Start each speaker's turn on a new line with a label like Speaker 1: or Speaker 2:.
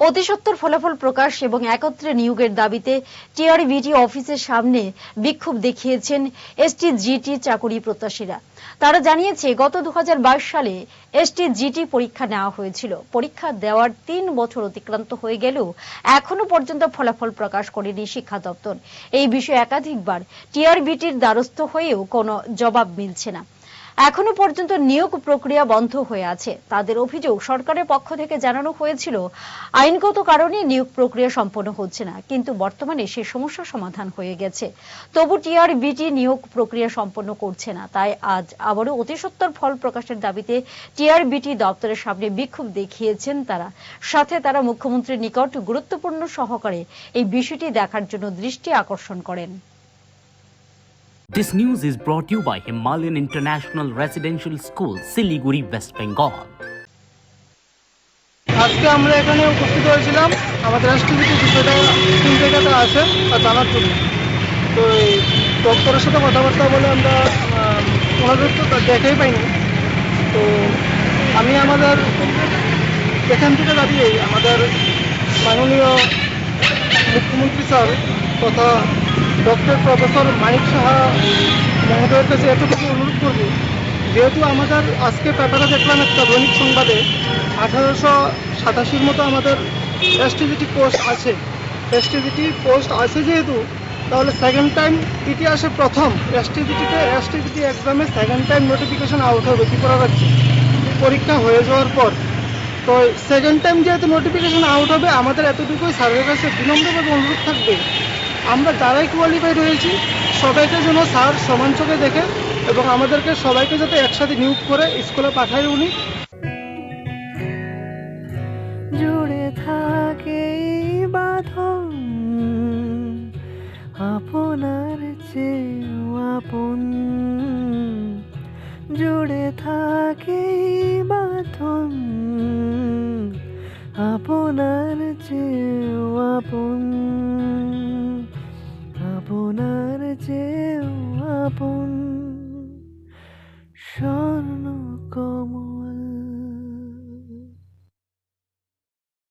Speaker 1: অতিসত্বর ফলাফল প্রকাশ এবং একত্রে নিয়োগের দাবিতে টিআরবিটি অফিসের সামনে বিক্ষোভ দেখিয়েছেন এসটি জিটি চাকরি প্রত্যাশীরা। তারা জানিয়েছে, গত দু হাজার বাইশ সালে এসটি জিটি পরীক্ষা নেওয়া হয়েছিল। পরীক্ষা দেওয়ার তিন বছর অতিক্রান্ত হয়ে গেলেও এখনও পর্যন্ত ফলাফল প্রকাশ করেনি শিক্ষা দপ্তর। এই বিষয়ে একাধিকবার টিআরবিটির দ্বারস্থ হয়েও কোনো জবাব মিলছে না। এখনও পর্যন্ত নিয়োগ প্রক্রিয়া বন্ধ হয়ে আছে। তাদের অভিযোগ সরকারের পক্ষ থেকে জানানো হয়েছিল, আইনগত কারণে নিয়োগ প্রক্রিয়া সম্পন্ন হচ্ছে না, কিন্তু বর্তমানে সে সমস্যা সমাধান হয়ে গেছে। তবু টিআরবিটি নিয়োগ প্রক্রিয়া সম্পন্ন করছে না, তাই আজ আবারও অতিসত্বর ফল প্রকাশের দাবিতে টিআরবিটি দপ্তরের সামনে বিক্ষোভ দেখিয়েছেন তারা। সাথে তারা মুখ্যমন্ত্রীর নিকট গুরুত্বপূর্ণ সহকারে এই বিষয়টি দেখার জন্য দৃষ্টি আকর্ষণ করেন।
Speaker 2: This news is brought to you by Himalayan International Residential School, Siliguri, West Bengal.
Speaker 3: আজকে আমরা এখানে উপস্থিত হয়েছিলাম। আমাদের রাষ্ট্রপতি বিষয়টা জায়গাতে আছে তা জানার জন্য। তো এই ডক্টরের সাথে কথাবার্তা বলে আমরা ওনাদের তা দেখেই পাইনি। তো আমি আমাদের এখান থেকে দাঁড়িয়ে আমাদের মাননীয় মুখ্যমন্ত্রী স্যার তথা ডক্টর প্রফেসর মানিক সাহা মহোদয়ের কাছে এতটুকু অনুরোধ করব, যেহেতু আমাদের আজকে পেপারে দেখলাম একটা দৈনিক সংবাদে আঠারোশো সাতাশির মতো আমাদের এসটিভিটি পোস্ট আছে। এসটিভিটি পোস্ট আছে যেহেতু, তাহলে সেকেন্ড টাইম ইতিহাসে প্রথম এসটিভিটিতে এসটিভিটি এক্সামে সেকেন্ড টাইম নোটিফিকেশন আউট হবে ত্রিপুরা রাজ্যে পরীক্ষা হয়ে যাওয়ার পর। তো সেকেন্ড টাইম যেহেতু নোটিফিকেশন আউট হবে, আমাদের এতটুকুই স্যারের কাছে বিনম্রভাবে অনুরোধ থাকবে আমরা যারাই কোয়ালিফাইড হয়েছি, সবাইকে যেন স্যার সমান চোখে দেখে এবং আমাদেরকে সবাইকে যাতে একসাথে নিয়োগ করে স্কুলে পাঠায় উনি।
Speaker 4: জুড়ে থাকে বাঁধন, আপনার চেয়েও আপন। জুড়ে থাকে বাঁধন, আপনার চেয়েও আপন। 不